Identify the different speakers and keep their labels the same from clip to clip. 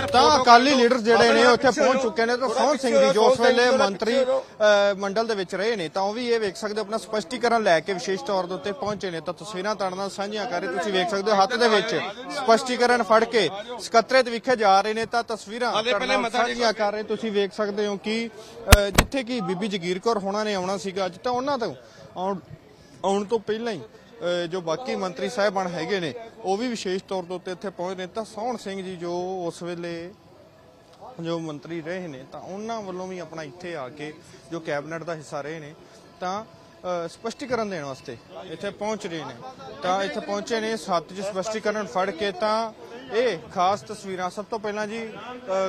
Speaker 1: Akali leader ਜਿਹੜੇ ਨੇ ਉੱਥੇ ਪਹੁੰਚ ਚੁੱਕੇ ਨੇ ਤਾਂ ਸੋਹਣ ਸਿੰਘ ਜੀ ਜੋ ਉਸ ਵੇਲੇ ਮੰਤਰੀ ਮੰਡਲ ਦੇ ਵਿੱਚ ਰਹੇ ਨੇ ਤਾਂ ਉਹ ਵੀ ਇਹ ਵੇਖ ਸਕਦੇ ਆਪਣਾ ਸਪਸ਼ਟੀਕਰਨ ਲੈ ਕੇ ਵਿਸ਼ੇਸ਼ ਤੌਰ ਦੇ ਉੱਤੇ ਪਹੁੰਚੇ ਨੇ। ਤਾਂ ਤਸਵੀਰਾਂ ਨਾਲ ਸਾਂਝੀਆਂ ਕਰ ਰਹੇ ਤੁਸੀਂ ਵੇਖ ਸਕਦੇ ਹੋ ਹੱਥ ਦੇ ਵਿੱਚ ਸਪਸ਼ਟੀਕਰਨ ਫੜ ਕੇ ਸਕੱਤਰੇਤ ਵਿਖੇ ਜਾ ਰਹੇ ਨੇ। ਤਾਂ ਤਸਵੀਰਾਂ ਸਾਂਝੀਆਂ ਕਰ ਰਹੇ ਤੁਸੀਂ ਵੇਖ ਸਕਦੇ ਹੋ ਕਿ ਜਿੱਥੇ ਕਿ ਬੀਬੀ ਜਗੀਰ ਕੌਰ ਹੋਣਾ ਨੇ ਆਉਣਾ ਸੀਗਾ ਅੱਜ ਤਾਂ ਉਹਨਾਂ ਤੋਂ ਆਉਣ ਤੋਂ ਪਹਿਲਾਂ ਹੀ ਜੋ ਬਾਕੀ ਮੰਤਰੀ ਸਾਹਿਬਾਨ ਹੈਗੇ ਨੇ ਉਹ ਵੀ ਵਿਸ਼ੇਸ਼ ਤੌਰ ਦੇ ਉੱਤੇ ਇੱਥੇ ਪਹੁੰਚ ਨੇ। ਤਾਂ ਸੋਹਣ ਸਿੰਘ ਜੀ ਜੋ ਉਸ ਵੇਲੇ ਜੋ ਮੰਤਰੀ ਰਹੇ ਨੇ ਤਾਂ ਉਹਨਾਂ ਵੱਲੋਂ ਵੀ ਆਪਣਾ ਇੱਥੇ ਆ ਕੇ ਜੋ ਕੈਬਨਿਟ ਦਾ ਹਿੱਸਾ ਰਹੇ ਨੇ ਤਾਂ ਅ, ਸਪਸ਼ਟੀਕਰਨ ਦੇਣ ਵਾਸਤੇ ਇੱਥੇ ਪਹੁੰਚ ਰਹੇ ਨੇ। ਤਾਂ ਇੱਥੇ ਪਹੁੰਚੇ ਨੇ ਸੱਤ ਚ ਸਪਸ਼ਟੀਕਰਨ ਫੜ ਕੇ ਤਾਂ ਇਹ ਖਾਸ ਤਸਵੀਰਾਂ ਸਭ ਤੋਂ ਪਹਿਲਾਂ ਜੀ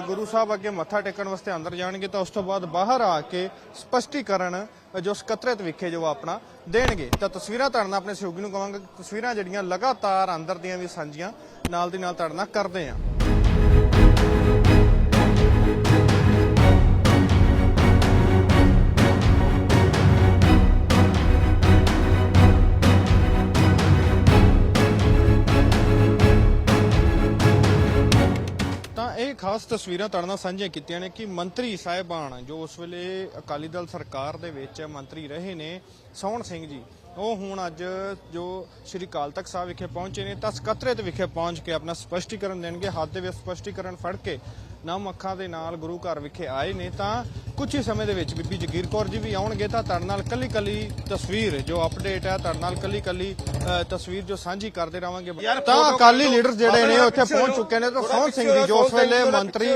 Speaker 1: ਗੁਰੂ ਸਾਹਿਬ ਅੱਗੇ ਮੱਥਾ ਟੇਕਣ ਵਾਸਤੇ ਅੰਦਰ ਜਾਣਗੇ ਤਾਂ ਉਸ ਤੋਂ ਬਾਅਦ ਬਾਹਰ ਆ ਕੇ ਸਪਸ਼ਟੀਕਰਨ ਜੋ ਸਕੱਤਰੇਤ ਵਿਖੇ ਜੋ ਆਪਣਾ ਦੇਣਗੇ। ਤਾਂ ਤਸਵੀਰਾਂ ਤੁਹਾਡੇ ਨਾਲ ਆਪਣੇ ਸਹਿਯੋਗੀ ਨੂੰ ਕਹਾਂਗਾ ਤਸਵੀਰਾਂ ਜਿਹੜੀਆਂ ਲਗਾਤਾਰ ਅੰਦਰ ਦੀਆਂ ਵੀ ਸਾਂਝੀਆਂ, ਨਾਲ ਦੀ ਨਾਲ ਤੁਹਾਡੇ ਨਾਲ ਕਰਦੇ ਆਂ ਖਾਸ ਤਸਵੀਰਾਂ ਤੁਹਾਡੇ ਨਾਲ ਸਾਂਝੀਆਂ ਕੀਤੀਆਂ ਨੇ ਕਿ ਮੰਤਰੀ ਸਾਹਿਬਾਨ ਜੋ ਉਸ ਵੇਲੇ ਅਕਾਲੀ ਦਲ ਸਰਕਾਰ ਦੇ ਵਿੱਚ ਮੰਤਰੀ ਰਹੇ ਨੇ, ਸੋਹਣ ਸਿੰਘ ਜੀ, ਉਹ ਹੁਣ ਅੱਜ ਜੋ ਸ਼੍ਰੀ ਅਕਾਲ ਤਖਤ ਸਾਹਿਬ ਵਿਖੇ ਪਹੁੰਚੇ ਨੇ, ਤਾਂ ਸਕੱਤਰੇਤ ਵਿਖੇ ਪਹੁੰਚ ਕੇ ਆਪਣਾ ਸਪਸ਼ਟੀਕਰਨ ਦੇਣਗੇ, ਹੱਥ ਦੇ ਵਿੱਚ ਸਪਸ਼ਟੀਕਰਨ ਫੜ ਕੇ ਨਮ ਅੱਖਾਂ ਦੇ ਨਾਲ ਗੁਰੂ ਘਰ ਵਿਖੇ ਆਏ ਨੇ, ਤਾਂ ਕੁਝ ਹੀ ਸਮੇਂ ਦੇ ਵਿੱਚ ਬੀਬੀ ਜਗੀਰ ਕੌਰ ਜੀ ਵੀ ਆਉਣਗੇ ਤਾਂ ਤੁਹਾਡੇ ਨਾਲ ਕੱਲੀ ਕੱਲੀ ਤਸਵੀਰ ਜੋ ਅਪਡੇਟ ਹੈ ਤੁਹਾਡੇ ਨਾਲ ਕੱਲੀ ਕੱਲੀ ਤਸਵੀਰ ਜੋ ਸਾਂਝੀ ਕਰਦੇ ਰਵਾਂਗੇ। ਤਾਂ ਅਕਾਲੀ ਲੀਡਰ ਜਿਹੜੇ ਨੇ ਉੱਥੇ ਪਹੁੰਚ ਚੁੱਕੇ ਨੇ ਤਾਂ ਸੋਹਣ ਸਿੰਘ ਜੀ ਜੋ ਉਸ ਵੇਲੇ ਮੰਤਰੀ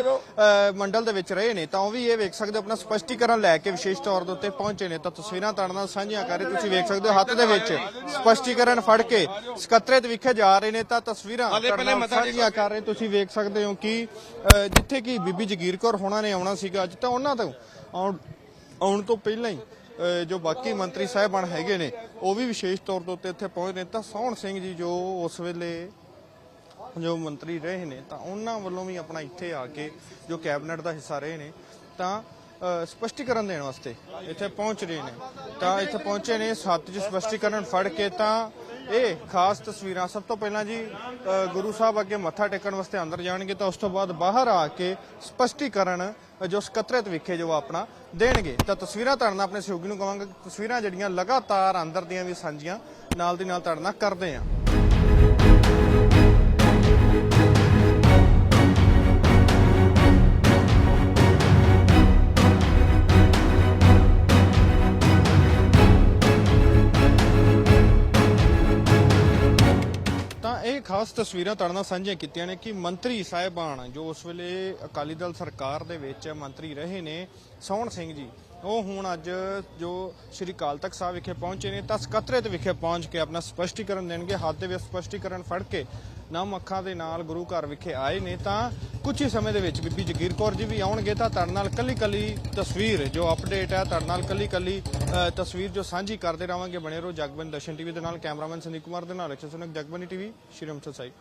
Speaker 1: ਮੰਡਲ ਦੇ ਵਿੱਚ ਰਹੇ ਨੇ ਤਾਂ ਉਹ ਵੀ ਇਹ ਵੇਖ ਸਕਦੇ ਆਪਣਾ ਸਪਸ਼ਟੀਕਰਨ ਲੈ ਕੇ ਵਿਸ਼ੇਸ਼ ਤੌਰ ਦੇ ਉੱਤੇ ਪਹੁੰਚੇ ਨੇ। ਤਾਂ ਤਸਵੀਰਾਂ ਤੁਹਾਡੇ ਨਾਲ ਸਾਂਝੀਆਂ ਕਰ ਰਹੇ ਤੁਸੀਂ ਵੇਖ ਸਕਦੇ ਹੋ ਹੱਥ ਦੇ ਵਿੱਚ ਸਪਸ਼ਟੀਕਰਨ ਫੜ ਕੇ ਸਕੱਤਰੇਤ ਵਿਖੇ ਜਾ ਰਹੇ ਨੇ ਤਾਂ ਤਸਵੀਰਾਂ ਤੁਹਾਡੇ ਨਾਲ ਸਾਂਝੀਆਂ ਕਰ ਰਹੇ ਤੁਸੀਂ ਵੇਖ ਸਕਦੇ ਹੋ ਕਿ ਜਿੱਥੇ ਕਿ ਬੀਬੀ ਜਗੀਰ ਕੌਰ ਹੋਣਾ ਨੇ ਆਉਣਾ ਸੀਗਾ ਅੱਜ ਤਾਂ ਉਹਨਾਂ ਤੋਂ ਆਉਣ ਆਉਣ ਤੋਂ ਪਹਿਲਾਂ ਹੀ ਜੋ ਬਾਕੀ ਮੰਤਰੀ ਸਾਹਿਬਾਨ ਹੈਗੇ ਨੇ ਉਹ ਵੀ ਵਿਸ਼ੇਸ਼ ਤੌਰ ਦੇ ਉੱਤੇ ਇੱਥੇ ਪਹੁੰਚ ਨੇ। ਤਾਂ ਸੋਹਣ ਸਿੰਘ ਜੀ ਜੋ ਉਸ ਵੇਲੇ ਜੋ ਮੰਤਰੀ ਰਹੇ ਨੇ ਤਾਂ ਉਹਨਾਂ ਵੱਲੋਂ ਵੀ ਆਪਣਾ ਇੱਥੇ ਆ ਕੇ ਜੋ ਕੈਬਨਿਟ ਦਾ ਹਿੱਸਾ ਰਹੇ ਨੇ ਤਾਂ ਅ, ਸਪਸ਼ਟੀਕਰਨ ਦੇਣ ਵਾਸਤੇ ਇੱਥੇ ਪਹੁੰਚ ਰਹੇ ਨੇ। ਤਾਂ ਇੱਥੇ ਪਹੁੰਚੇ ਨੇ ਸੱਤ ਚ ਸਪਸ਼ਟੀਕਰਨ ਫੜ ਕੇ ਤਾਂ ਇਹ ਖਾਸ ਤਸਵੀਰਾਂ ਸਭ ਤੋਂ ਪਹਿਲਾਂ ਜੀ ਗੁਰੂ ਸਾਹਿਬ ਅੱਗੇ ਮੱਥਾ ਟੇਕਣ ਵਾਸਤੇ ਅੰਦਰ ਜਾਣਗੇ ਤਾਂ ਉਸ ਤੋਂ ਬਾਅਦ ਬਾਹਰ ਆ ਕੇ ਸਪਸ਼ਟੀਕਰਨ ਜੋ ਸਕੱਤਰੇਤ ਵਿਖੇ ਜੋ ਆਪਣਾ ਦੇਣਗੇ। ਤਾਂ ਤਸਵੀਰਾਂ ਤੁਹਾਡੇ ਨਾਲ ਆਪਣੇ ਸਹਿਯੋਗੀ ਨੂੰ ਕਹਾਂਗਾ ਕਿ ਤਸਵੀਰਾਂ ਜਿਹੜੀਆਂ ਲਗਾਤਾਰ ਅੰਦਰ ਦੀਆਂ ਵੀ ਸਾਂਝੀਆਂ, ਨਾਲ ਦੀ ਨਾਲ ਤੁਹਾਡੇ ਨਾਲ ਕਰਦੇ ਆਂ। ਖਾਸ ਤਸਵੀਰਾਂ ਤੁਹਾਡੇ ਨਾਲ ਸਾਂਝੀਆਂ ਕੀਤੀਆਂ ਨੇ ਕਿ ਮੰਤਰੀ ਸਾਹਿਬਾਨ ਜੋ ਉਸ ਵੇਲੇ ਅਕਾਲੀ ਦਲ ਸਰਕਾਰ ਦੇ ਵਿੱਚ ਮੰਤਰੀ ਰਹੇ ਨੇ, ਸੋਹਣ ਸਿੰਘ ਜੀ, ਉਹ ਹੁਣ ਅੱਜ ਜੋ ਸ਼੍ਰੀ ਅਕਾਲ ਤਖਤ ਸਾਹਿਬ ਵਿਖੇ ਪਹੁੰਚੇ ਨੇ, ਤਾਂ ਸਕੱਤਰੇਤ ਵਿਖੇ ਪਹੁੰਚ ਕੇ ਆਪਣਾ ਸਪਸ਼ਟੀਕਰਨ ਦੇਣਗੇ, ਹੱਥ ਦੇ ਵਿੱਚ ਸਪਸ਼ਟੀਕਰਨ ਫੜ ਕੇ ਨਮ ਅੱਖਾਂ ਦੇ ਨਾਲ ਗੁਰੂ ਘਰ ਵਿਖੇ ਆਏ ਨੇ ਤਾਂ ਕੁਝ ਹੀ ਸਮੇਂ ਦੇ ਵਿੱਚ ਬੀਬੀ ਜਗੀਰ ਕੌਰ ਜੀ ਵੀ ਆਉਣਗੇ ਤਾਂ ਤੁਹਾਡੇ ਨਾਲ ਕੱਲੀ ਕੱਲੀ ਤਸਵੀਰ ਜੋ ਅਪਡੇਟ ਹੈ, ਤੁਹਾਡੇ ਨਾਲ ਕੱਲੀ ਕੱਲੀ ਤਸਵੀਰ ਜੋ ਸਾਂਝੀ ਕਰਦੇ ਰਵਾਂਗੇ ਬਣੇ ਰਹੋ ਜਗਬਨ ਦਰਸ਼ਨ ਟੀਵੀ ਦੇ ਨਾਲ, ਕੈਮਰਾਮੈਨ ਸੰਦੀਪ ਕੁਮਾਰ ਦੇ ਨਾਲ ਅਕਸ਼ਰ ਸੁਨਕ, ਜਗਬਨੀ ਟੀਵੀ, ਸ਼੍ਰੀ ਅੰਮ੍ਰਿਤਸਰ ਸਾਹਿਬ।